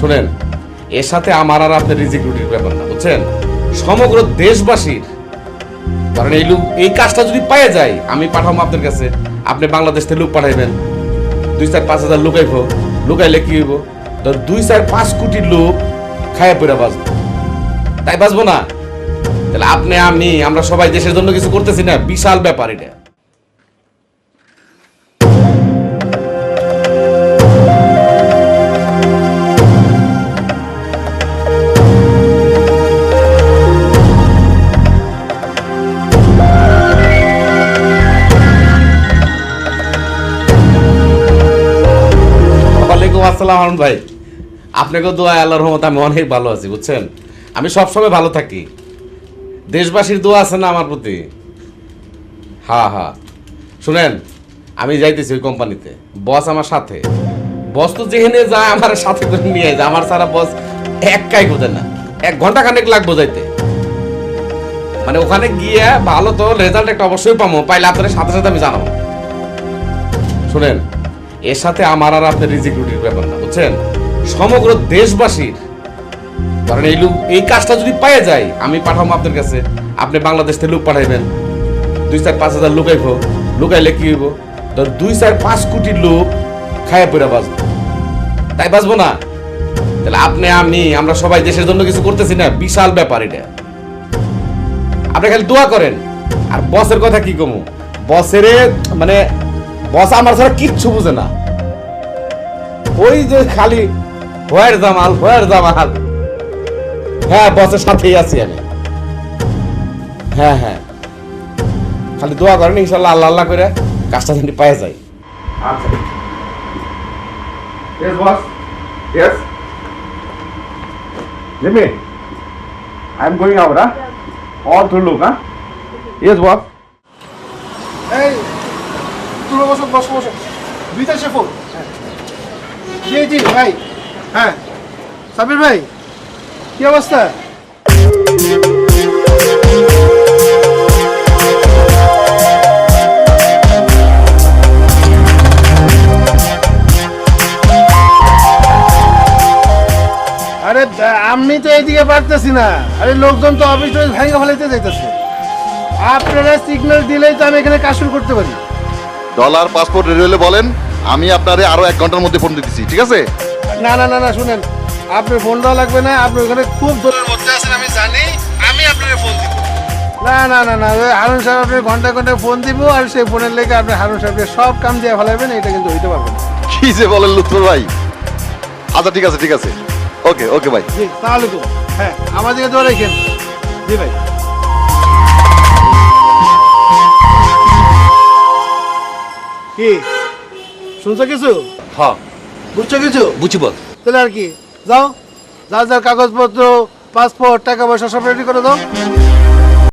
শুনেন, এর সাথে আমার আর আপনার রিজিক রুটির ব্যাপার না, বুঝছেন? সমগ্র দেশবাসীর, কারণ এই লোক এই কাজটা যদি পাওয়া যায়, আমি পাঠাবো আপনার কাছে। আপনি বাংলাদেশ থেকে লোক পাঠাইবেন। দুই চার পাঁচ হাজার লুকাইব লুকাইলে কি হইব? ধর দুই চার পাঁচ কোটি লোক খায়া পড়া বাঁচবো। তাই বাঁচবো না? তাহলে আপনি, আমি, আমরা সবাই দেশের জন্য কিছু করতেছি না। বিশাল ব্যাপার এটা। আসসালাম ভাই। আপনাকেও দোয়া, আল্লাহর রহমত আমি অনেক ভালো আছি, বুঝছেন? আমি সবসময় ভালো থাকি। দেশবাসীর দোয়া আছে না আমার প্রতি? হ্যাঁ হ্যাঁ শুনেন, আমি যাইতেছি ওই কোম্পানিতে। বস আমার সাথে। বস তো যেখানে যায়, আমার সাথে করে নিয়ে যায়। আমার সারা বস এক কাই বোঝে না। এক ঘণ্টা খানেক লাগবো যাইতে। মানে ওখানে গিয়ে ভালো তো রেজাল্ট একটা অবশ্যই পাবো। পাইলে আপনাদের সাথে সাথে আমি জানাব। শুনেন এর সাথে আমার আর আপনার রিজিক রুটির ব্যাপার না, বুঝছেন? সমগ্র দেশবাসীর কারণ এই লোক এই কাজটা যদি পাওয়া যায়, আমি পাঠাবো আপনার কাছে। আপনি বাংলাদেশ থেকে লোক পাঠাইবেন। দুই চার পাঁচ হাজার লুকাইব লুকাইলে কি হইব? ধর দুই চার পাঁচ কোটি লোক খায়া পড়া বাঁচবো। তাই বাঁচবো না? তাহলে আপনি, আমি, আমরা সবাই দেশের জন্য কিছু করতেছি না। বিশাল ব্যাপার এটা। আপনি খালি দোয়া করেন। আর বসের কথা কি কমু? বসের মানে বস আমার ছাড়া কিচ্ছু বুঝে না ওই যে খালি হোয়ার জামাল হোয়ার জামাল হ্যাঁ বসের সাথেই আছি আমি হ্যাঁ হ্যাঁ খালি দোয়া করেন ইনশাল্লাহ আল্লাহ আল্লাহ করে কাজটা যদি পাওয়া যায় আচ্ছা Yes, boss. Yes. Jimmy, I'm going out, huh? All to look, huh? Yes, boss. এই তুলো বসো বসো বসো। দুইটা শেফো জি জি, ভাই। হ্যাঁ। সাবির ভাই, কি অবস্থা? আরে, আমি তো এইদিকে পারতেছি না। আরে, লোকজন তো অফিস ভেঙে ফেলাইতে যাইতেছে। আপনারা সিগন্যাল দিলেই তো আমি এখানে কাজ শুরু করতে পারি। ডলার পাসপোর্ট রেডি হলে বলেন আমি আপনারে আরও এক ঘণ্টার মধ্যে ফোন দিতেছি ঠিক আছে? না না না না শুনেন আপনার ফোন দেওয়া লাগবে না আপনি ওখানে খুব দূরের মধ্যে আছেন আমি জানি আমি আপনার ফোন দিব। না না না না ওই হারুন সাহেব আপনি ঘণ্টা ঘণ্টা ফোন দিব আর সেই ফোনের লেগে আপনি হারুন সাহেবকে সব কাম দিয়ে ফেলাবেন এটা কিন্তু হইতে পারবেন না। কি যে বলেন লুৎফর ভাই? আচ্ছা ঠিক আছে ঠিক আছে। ওকে ওকে ভাই। জি তাহলে তো হ্যাঁ আমাদেরকে তো রেখেন। জি ভাই। কি? শুনছো কিছু? হ্যাঁ বুঝছ কিছু? বুঝি বল। তাহলে আর কি? যাও যা যা কাগজপত্র পাসপোর্ট টাকা পয়সা সব রেডি করে দাও।